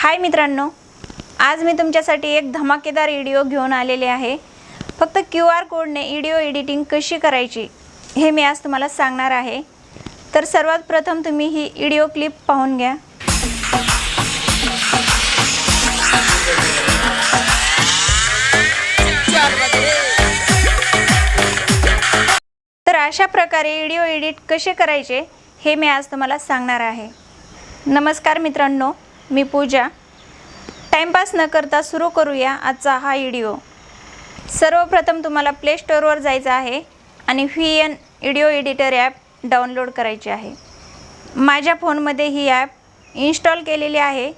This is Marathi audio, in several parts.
हाय मित्रांनो आज मी तुमच्यासाठी एक धमाकेदार व्हिडिओ घेऊन आलेले आहे. फक्त क्यू आर कोडने व्हिडिओ एडिटिंग कशी करायची हे मी आज तुम्हाला सांगणार आहे. तर सर्वात प्रथम तुम्ही ही व्हिडिओ क्लिप पाहून घ्या. तर अशा प्रकारे व्हिडिओ एडिट कसे करायचे हे मी आज तुम्हाला सांगणार आहे. नमस्कार मित्रांनो मी पूजा. टाईमपास न करता सुरू करूया आजचा हा व्हिडिओ सर्वप्रथम तुम्हाला प्ले स्टोअरवर जायचं आहे आणि V N video editor app download करायची आहे. माझ्या फोनमध्ये ही ॲप इन्स्टॉल केलेली आहे.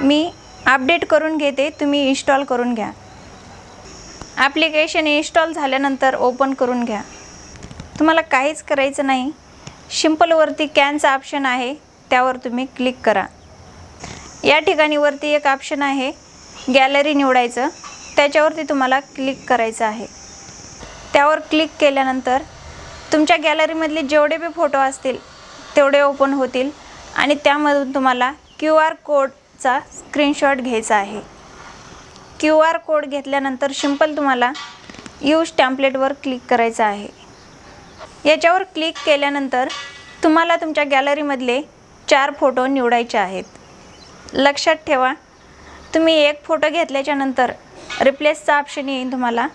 मी अपडेट करून घेते तुम्ही इन्स्टॉल करून घ्या. ॲप्लिकेशन इन्स्टॉल झाल्यानंतर ओपन करून घ्या. तुम्हाला काहीच करायचं नाही. शिम्पलवरती कॅनचा ऑप्शन आहे त्यावर तुम्ही क्लिक करा. या ठिकाणी वरती एक ऑप्शन आहे. गॅलरी निवडायचं. त्याच्यावरती तुम्हाला क्लिक करायचं आहे. त्यावर क्लिक केल्यानंतर तुमच्या गॅलरीमधले जेवढे बी फोटो असतील तेवढे ओपन होतील आणि त्यामधून तुम्हाला क्यू आर कोडचा स्क्रीनशॉट घ्यायचा आहे. क्यू आर कोड घेतल्यानंतर सिंपल तुम्हाला यूज टॅम्पलेटवर क्लिक करायचं आहे. याच्यावर क्लिक केल्यानंतर तुम्हाला तुमच्या गॅलरीमधले चार फोटो निवडायचे आहेत. लक्षात ठेवा. तुम्ही एक फोटो घेतल्याच्या नंतर रिप्लेसचा ऑप्शन येईल तुम्हाला.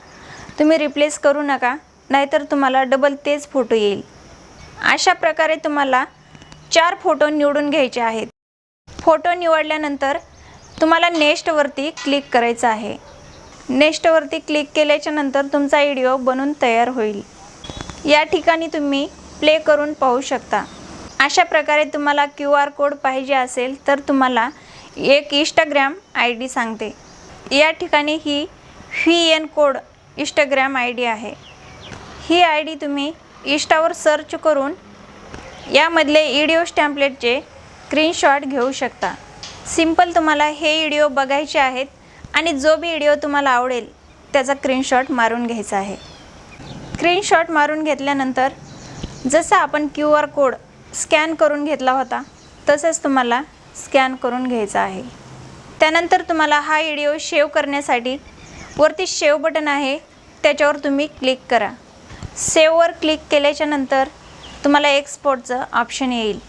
तुम्ही रिप्लेस करू नका नाहीतर तुम्हाला डबल तेच फोटो येईल. अशा प्रकारे तुम्हाला चार फोटो निवडून घ्यायचे आहेत. फोटो निवडल्यानंतर तुम्हाला नेक्स्टवरती क्लिक करायचं आहे. नेक्स्टवरती क्लिक केल्याच्यानंतर तुमचा व्हिडिओ बनून तयार होईल. या ठिकाणी तुम्ही प्ले करून पाहू शकता. अशा प्रकारे तुम्हाला क्यू आर कोड पाहिजे असेल तर तुम्हाला एक इंस्टाग्राम आय डी सांगते. या ठिकाणी ही V N code Instagram I D आहे. ही आय डी तुम्ही इंस्टावर सर्च करून यामधले इडिओ स्टॅम्पलेटचे स्क्रीनशॉट घेऊ शकता. सिंपल तुम्हाला हे व्हिडिओ बघायचे आहेत आणि जो बी व्हिडिओ तुम्हाला आवडेल त्याचा स्क्रीनशॉट मारून घ्यायचा आहे. स्क्रीनशॉट मारून घेतल्यानंतर जसा आपण क्यू आर कोड स्कॅन करून घेतला होता तसंच तुम्हाला स्कॅन करून घ्यायचा आहे. त्यानंतर तुम्हाला हा व्हिडिओ शेव करण्यासाठी वरती शेव बटन आहे त्याच्यावर तुम्ही क्लिक करा. सेववर क्लिक केल्याच्यानंतर तुम्हाला एक्सपोर्टचं ऑप्शन येईल.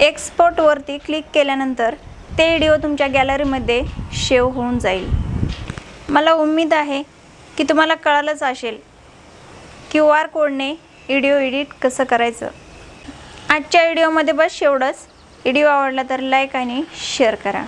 एक्सपोर्टवरती क्लिक केल्यानंतर ते व्हिडिओ तुमच्या गॅलरीमध्ये शेव होऊन जाईल. मला उम्मीद आहे की तुम्हाला कळालंच असेल क्यू आर कोडने व्हिडिओ एडिट कसं करायचं. आजच्या व्हिडिओमध्ये बस एवढंच. व्हिडिओ आवडला तर लाईक आणि शेअर करा.